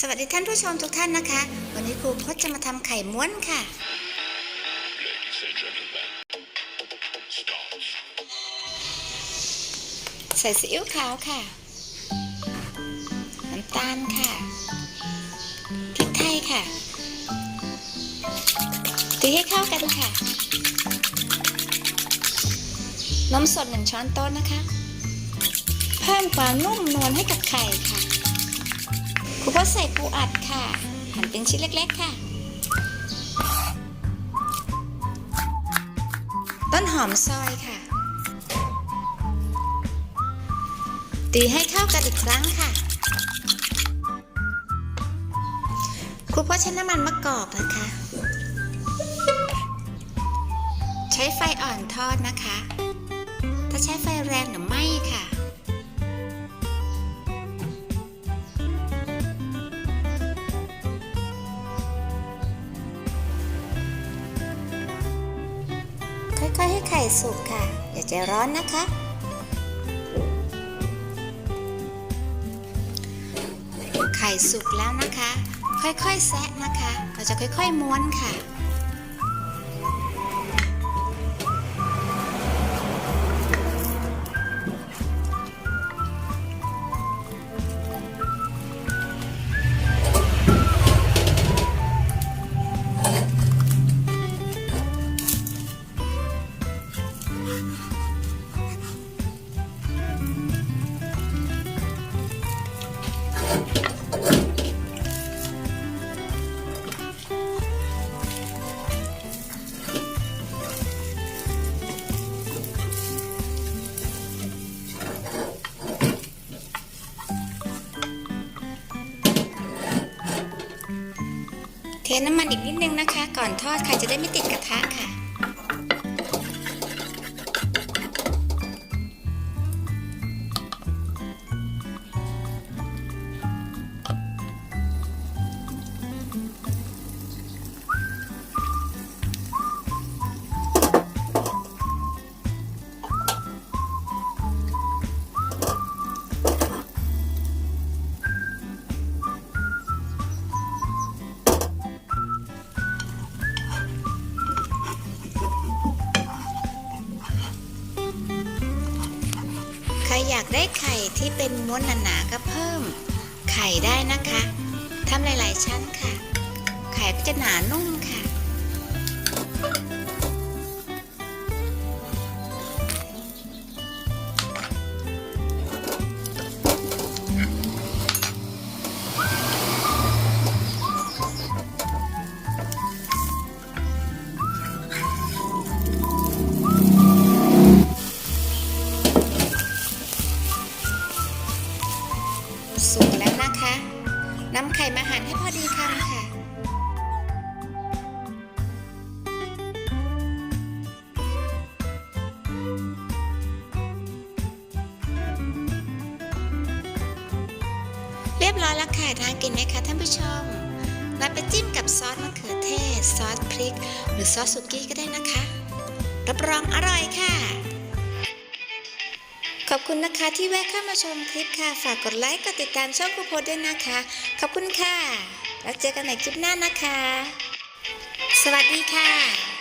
สวัสดีท่านผู้ชมทุกท่านนะคะ วันนี้ครูพจน์จะมาทำไข่ม้วนค่ะ ใส่ซีอิ๊วขาวค่ะ น้ำตาลค่ะพริกไทยค่ะตีให้เข้ากันค่ะ นมสดหนึ่งช้อนโต๊ะนะคะ เพิ่มความนุ่มนวลให้กับไข่ค่ะ ใส่ปูอัดค่ะหั่นเป็นชิ้นเล็ก ๆ ค่ะ ต้นหอมซอยค่ะ ตีให้เข้ากันอีกครั้งค่ะครูพ่อใช้น้ำมันมะกอกนะคะ ใช้ไฟอ่อนทอดนะคะ ถ้าใช้ไฟแรงหรือไม่ค่ะ ค่อยๆให้ไข่สุกค่ะ อย่าใจร้อนนะคะ ไข่สุกแล้วนะคะ ค่อยๆแซะนะคะ เราจะค่อยๆม้วนค่ะ น้ำมันอีกนิดนึงนะคะ ก่อนทอดค่ะจะได้ไม่ติดกระทะค่ะ รอยากได้ไข่ที่เป็นม้วนหนาๆก็เพิ่ม ไข่ได้นะคะทำหลายๆชั้นค่ะ ไข่ก็จะหนานุ่มค่ะ ยบร้อยแล้วค่ะทากินไหมคะท่านผู้ชมนำไปจิ้มกับซอสมะเขือเทศ ซอสพริก หรือซอสสุกี้ก็ได้นะคะ รับรองอร่อยค่ะ ขอบคุณนะคะที่แวะเข้ามาชมคลิปค่ะ ฝากกดไลค์ กดติดตามช่องครูโพสด้วยนะคะ ขอบคุณค่ะ แล้วเจอกันใหม่คลิปหน้านะคะ สวัสดีค่ะ